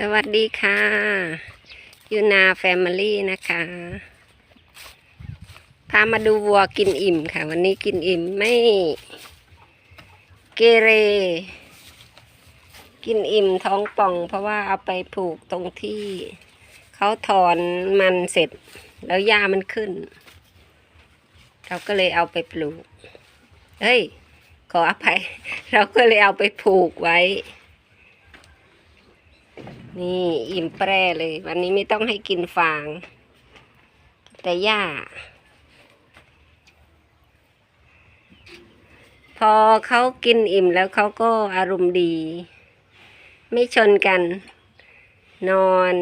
สวัสดีค่ะยูนาแฟมิลี่นะคะ พามาดูวัวกินอิ่มค่ะ วันนี้กินอิ่มไม่เกเร กินอิ่มท้องป่อง เพราะว่าเอาไปผูกตรงที่เขาถอนมันเสร็จ แล้วหญ้ามันขึ้น เราก็เลยเอาไปปลูก เฮ้ย ขออภัย เราก็เลยเอาไปผูกไว้ นี่อิ่มแปรเลย วันนี้ไม่ต้องให้กินฟาง แต่หญ้า พอเขากินอิ่มแล้วเขาก็อารมณ์ดี ไม่ชนกัน นอน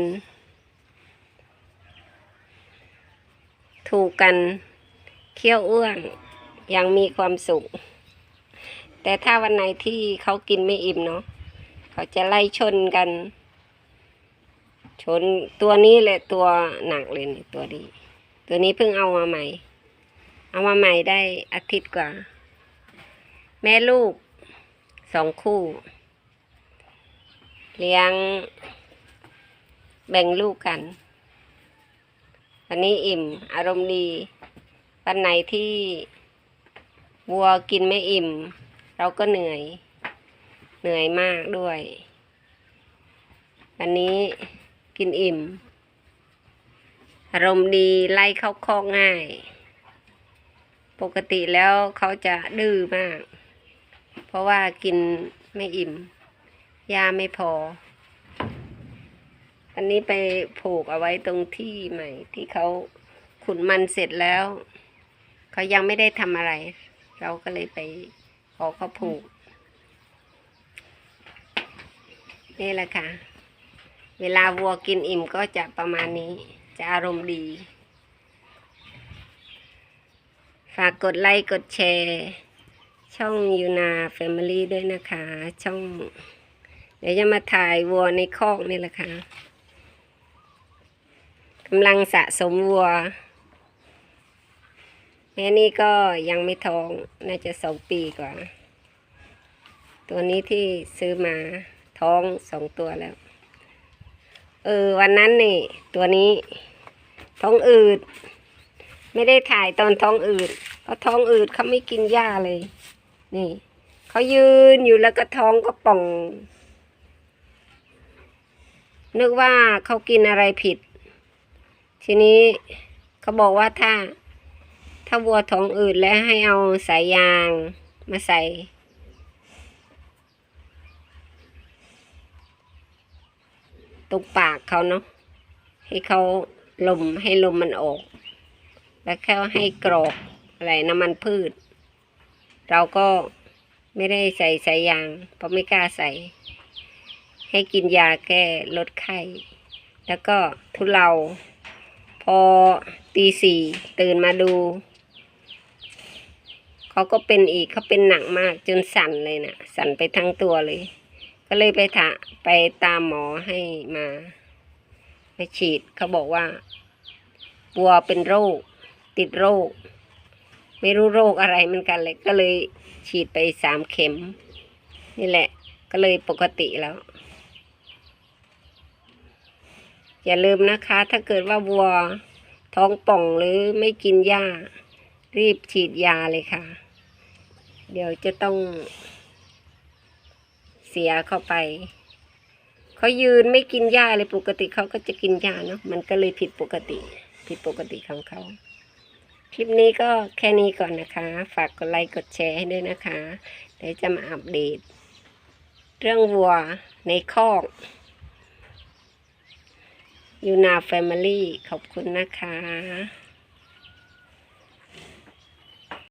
ถูกกัน เคี้ยวอ้วงยังมีความสุข แต่ถ้าวันไหนที่เขากินไม่อิ่มเนาะเขาจะไล่ชนกัน ชนตัวนี้แหละตัวหนักเลยนี่ตัวนี้ตัวนี้เพิ่งเอามาใหม่ เอามาใหม่ได้อาทิตย์กว่า แม่ลูกสองคู่ เลี้ยง แบ่งลูกกัน วันนี้อิ่ม อารมณ์ดีวันไหนที่วัวกินไม่อิ่ม เราก็เหนื่อย เหนื่อยมากด้วย วันนี้ กินอิ่ม อารมณ์ดีไล่เข้าคอกง่าย ปกติแล้วเขาจะดื้อมาก เพราะว่ากินไม่อิ่มยาไม่พอ อันนี้ไปผูกเอาไว้ตรงที่ใหม่ ที่เขาขุดมันเสร็จแล้ว เขายังไม่ได้ทำอะไร เราก็เลยไปขอเขาผูก นี่แหละค่ะ เวลาวัวกินอิ่มก็จะประมาณนี้ จะอารมณ์ดี ฝากกดไลค์กดแชร์ ช่องยูนาแฟมิลี่ด้วยนะคะ ช่อง เดี๋ยวจะมาถ่ายวัวในคอกนี่แหละค่ะกำลังสะสมวัวแม่นี่ก็ยังไม่ท้อง น่าจะสองปีกว่า ตัวนี้ที่ซื้อมาท้องสองตัวแล้ว เออวันนั้นนี่ตัวนี้ ท้องอืด ไม่ได้ถ่ายตอนท้องอืดเพราะท้องอืดเขาไม่กินหญ้าเลย นี่เขายืนอยู่แล้วก็ท้องก็ป่อง นึกว่าเขากินอะไรผิด ทีนี้เขาบอกว่าถ้า ถ้าวัวท้องอืดแล้วให้เอาสายยางมาใส่ ตรงปากเขาเนาะให้เขาลมให้ลมมันออก แล้วแค่ให้กรอกอะไรน้ำมันพืช เราก็ไม่ได้ใส่สายยาง เพราะไม่กล้าใส่ ให้กินยาแก้ลดไข้ แล้วก็ทุเลาพอตีสี่ตื่นมาดู เขาก็เป็นอีกเขาเป็นหนักมากจนสั่นเลยนะ่ะ สั่นไปทั้งตัวเลย ก็เลยไปถาไปตามหมอให้มาไปฉีดเขาบอกว่าวัวเป็นโรค ติดโรค ไม่รู้โรคอะไรเหมือนกันเลย ก็เลยฉีดไปสามเข็ม นี่แหละ ก็เลยปกติแล้ว อย่าลืมนะคะ ถ้าเกิดว่าวัวท้องป่องหรือไม่กินหญ้ารีบฉีดยาเลยค่ะ เดี๋ยวจะต้อง เสียเข้าไป เขายืนไม่กินหญ้าเลยปกติเขาก็จะกินหญ้าเนาะมันก็เลยผิดปกติ ผิดปกติของเขา คลิปนี้ก็แค่นี้ก่อนนะคะ ฝากกดไลค์กดแชร์ให้ด้วยนะคะ เดี๋ยวจะมาอัปเดต เรื่องวัวในคอกยูนาแฟมิลี่ขอบคุณนะคะ